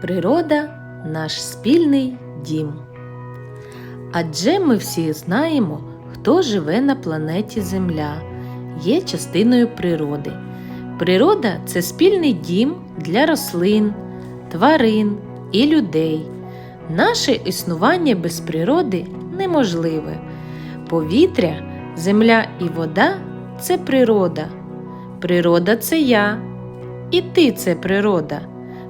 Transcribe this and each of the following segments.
Природа наш спільний дім. Адже ми всі знаємо, хто живе на планеті Земля, є частиною природи. Природа це спільний дім для рослин, тварин і людей. Наше існування без природи неможливе. Повітря, земля і вода це природа. Природа це я. І ти це природа,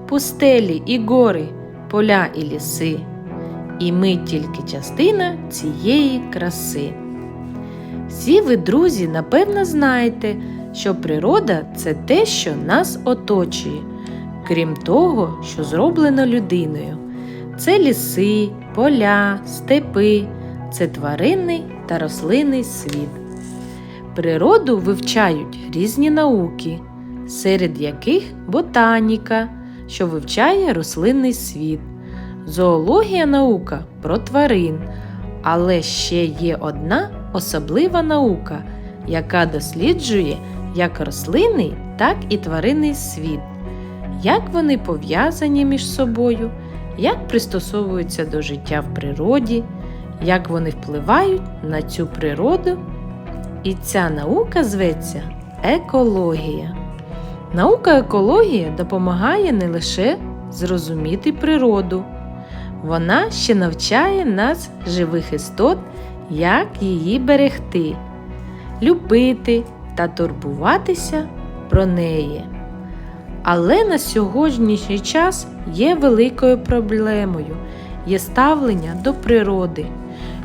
пустелі і гори, поля і ліси. І ми тільки частина цієї краси. Всі ви, друзі, напевно, знаєте, що природа це те, що нас оточує, крім того, що зроблено людиною. Це ліси, поля, степи, це тваринний та рослинний світ. Природу вивчають різні науки, серед яких ботаніка, що вивчає рослинний світ, зоологія наука про тварин, але ще є одна особлива наука, яка досліджує як рослинний, так і тваринний світ, як вони пов'язані між собою, як пристосовуються до життя в природі, як вони впливають на цю природу. І ця наука зветься екологія. Наука екологія допомагає не лише зрозуміти природу, вона ще навчає нас, живих істот, як її берегти, любити та турбуватися про неї. Але на сьогоднішній час є великою проблемою є ставлення до природи.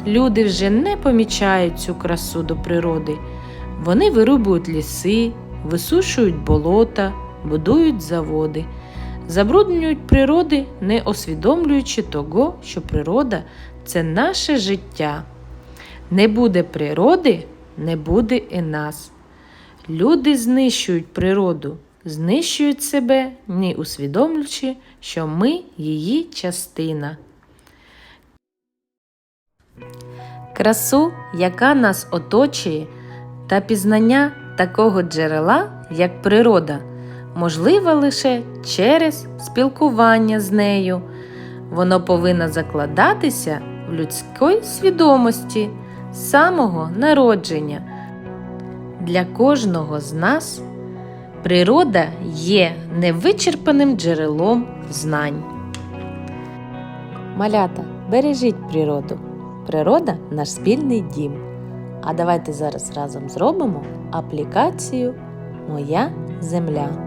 Люди вже не помічають цю красу до природи. Вони вирубують ліси, висушують болота, будують заводи, забруднюють природи, не усвідомлюючи того, що природа це наше життя. Не буде природи, не буде і нас. Люди знищують природу, знищують себе, не усвідомлюючи, що ми її частина. Красу, яка нас оточує, та пізнання такого джерела, як природа, можливе лише через спілкування з нею. Воно повинно закладатися в людській свідомості самого народження. Для кожного з нас природа є невичерпаним джерелом знань. Малята, бережіть природу. Природа наш спільний дім. А давайте зараз разом зробимо аплікацію Моя земля.